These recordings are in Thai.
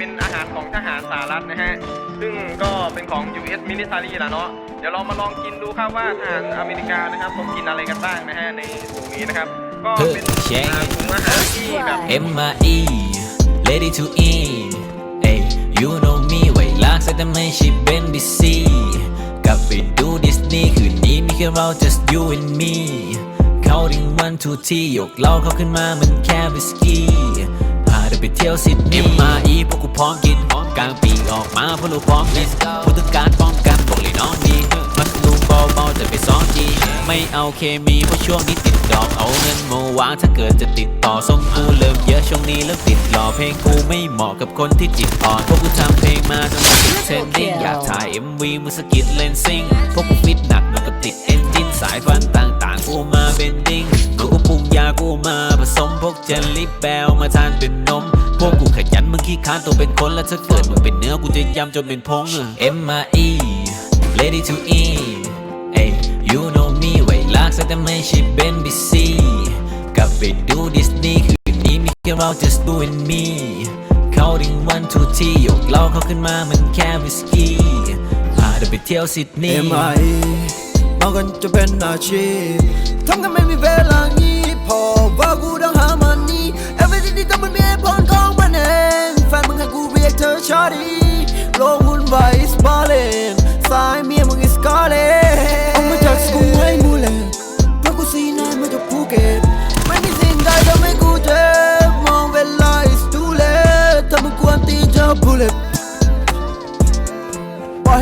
เป็นอาหารของทหารสหรัฐนะฮะ ซึ่งก็เป็นของ US Military ละเนาะ เดี๋ยวเรามาลองกินดูครับว่าทหารอเมริกานะครับเขากินอะไรกันบ้างนะฮะในถุงนี้นะครับ ก็เป็นอาถุงอาหารที่แบบ M I E ready to eat เอ้ย you know me ไว้ลักษแต่ไม่ใช่เป็นบีซีกลับไปดูดิสนีย์คืนนี้มีแค่เรา just you and me เข้าถึงวันทูที่ยกเราเขาขึ้นมาเหมันแค่วิสกี้ เที่ยวซิดนีย์ M I E พวกกูพร้อมกินกลางปีออกมาพวกเราพร้อมกินพูดถึงการป้องกันบอกเลยน้องดีมันลูเบาๆจะไปสองทีไม่เอาเคมีเพราะช่วงนี้ติดดอกเอาเงินมาวางถ้าเกิดจะติดต่อส่งกูเริ่มเยอะช่วงนี้เริ่มติดหล่อเพลงกูไม่เหมาะกับคนที่จิตอ่อนพวกกูทำเพลงมาจนติดเทรนดิ้งอยากถ่าย MV มือสกิดเลนซิงพวกกูฟิตหนักเหมือนกับติดเอนจินสายฟันต่างๆกูมาเบนดิ้งกูปรุงยากูมาผสมพวกเจลลี่แบลมาทานเป็นนม พวกกูขยันมึงขี้ค้านตัวเป็นคนแล้วถ้าเกิดมึงเป็นเนื้อกูจะยำจนเป็นพง M I E ready to eat เอ้ย you know me ไว้ลักแต่ไม่ใช่เป็นบีซีกลับไปดูดิสนีย์คืนนี้มีแค่เรา just do and me เข้าถึงวันทูที่ยกเราเขาขึ้นมาเหมันแค่วิสกี้พาเธอไปเที่ยวซิดนีย์ MI เอากันจะเป็นอาชีพทำกันไม่มีเวลา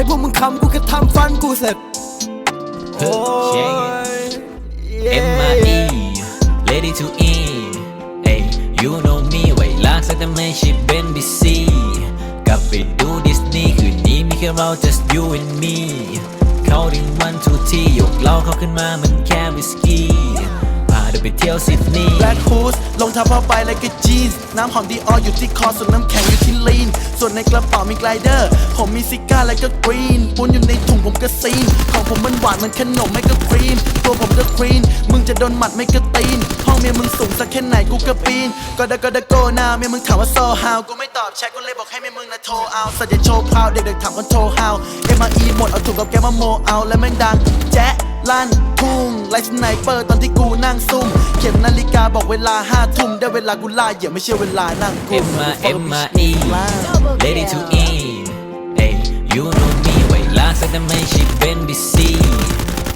พวกมึงคำกูแค่ทำฟันกูเสร็จเฮ้ยเช็ค M I E ready to eat เอ้ย you know me ไว้ลักแต่ไม่ใช่เป็นบีซีกลับไปดูดิสนีย์คืนนี้มีแค่เรา just you and me เข้าถึงวันทูที่ยกเราเข้าขึ้นมาเหมันแค่วิสกี้ พาเธอไปเที่ยวซิดนีย์ แบล็คฮูสรองท้าผ้าใบและก็จีนส์น้ำหอมดีอออยู่ที่คอส่วนน้ำแข็งอยู่ที่ลีน ส่วนในกระเป๋ามีไกลเดอร์ ผมมีซิก้าและก็กรีนปุนอยู่ในถุงผมก็ซีน ของผมมันหวานเหมันขนมไม่ก็ครีม ตัวผมก็ครีน มึงจะโดนหมัดไม่ก็ตีน ห้องเมียมึงสูงสักแค่ไหนกูก็ปีน ก็ได้ก็ได้โกนาเมียมึงถามว่าโซฮาวกูไม่ตอบแชทกูเลยบอกให้เมียมึงนะโทรเอาสัตว์จะโชว์พาวเด็กๆถามกันโทรฮาวเอ็มอีหมดเอาถุงกับแกมาโมเอาและแม่งดังแจ๊ะ ลั่นทุ่งไลท์สไนเปอร์ตอนที่กูนั่งซุ่ม เข็มนาฬิกาบอกเวลาห้าทุ่ม ได้เวลากูล่าเหยื่อไม่ใช่เวลานั่งกู M I M I E ready to eat เอ้ย you know me ไว้ลักแต่ไม่ใช่เป็นบีซี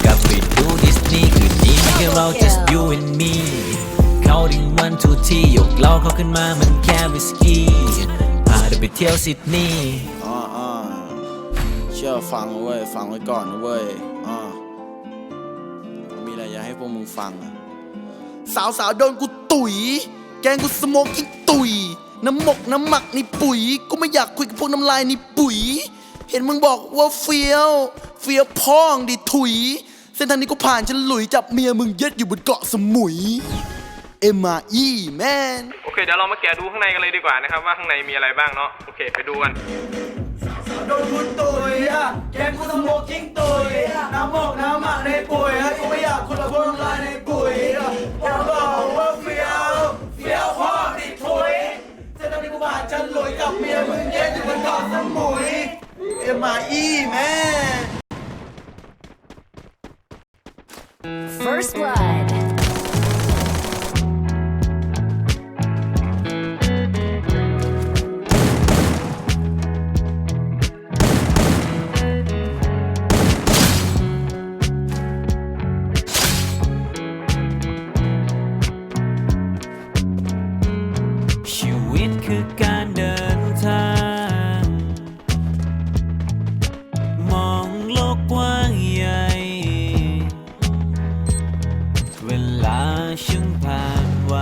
กลับไปดูดิสนีย์คืนนี้มีแค่เรา just you and me เข้าถึงวันทูที่ยกเราเข้าขึ้นมาเหมันแค่วิสกี้พาเธอไปเที่ยวซิดนีย์ อ่าอ่าเชื่อฟังเว้ย ฟังไว้ก่อนนะเว้ยอ่า ให้พวกมึงฟังอะสาวสาวๆโดนกูตุ๋ย แกงกูสโมกอีกตุยน้ำหมกน้ำหมักนี่ปุ๋ย กูไม่อยากคุยกับพวกน้ำลายนี่ปุ๋ย เห็นมึงบอกว่าเฟี้ยว เฟี้ยวพ่องดิถุย เส้นทางนี้กูผ่านฉันหลุยจับเมียมึงเย็ดอยู่บนเกาะสมุย เอ็มอีแมน โอเคเดี๋ยวเรามาแกะดูข้างในกันเลยดีกว่านะครับว่าข้างในมีอะไรบ้างเนาะโอเคไปดูกัน โดนกูตุยอะแกงกูสโมกกิ้งตุยน้ำหมกน้ำหมักในปุ๋ย ให้กูไม่อยากคุยกับพวกน้ำลายในปุ๋ยอะอยาบอกว่าเฟี้ยวเฟี้ยวพ่อติดถุยจะทำให้กูบาดฉันหลุยกับเมียมึงเย็นอยู่บนเกาะสมุยเอ็มไอีแม่ First Blood.. เวลาช่างผ่านไว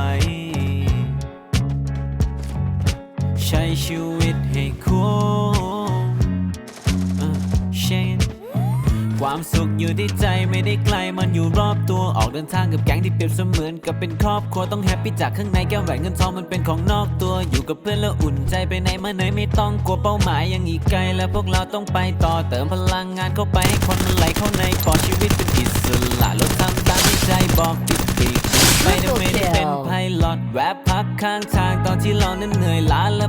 ใช้ชีวิตให้คุ้มอ่เช่นความสุขอยู่ที่ใจไม่ได้ไกลมันอยู่รอบตัวออกเดินทางกับแก๊งที่เปรียบเสมือนกับเป็นครอบครัวต้องแฮปปี้จากข้างในแก้วแหวนเงินทองมันเป็นของนอกตัวอยู่กับเพื่อนแล้วอุ่นใจไปไหนมาไหนไม่ต้องกลัวเป้าหมายยังอีกไกล และพวกเราต้องไปต่อเติมพลังงานเข้าไปให้คนมันไหลเข้าใน ข้างทางตอนที่เรานั้นเหนื่อยล้า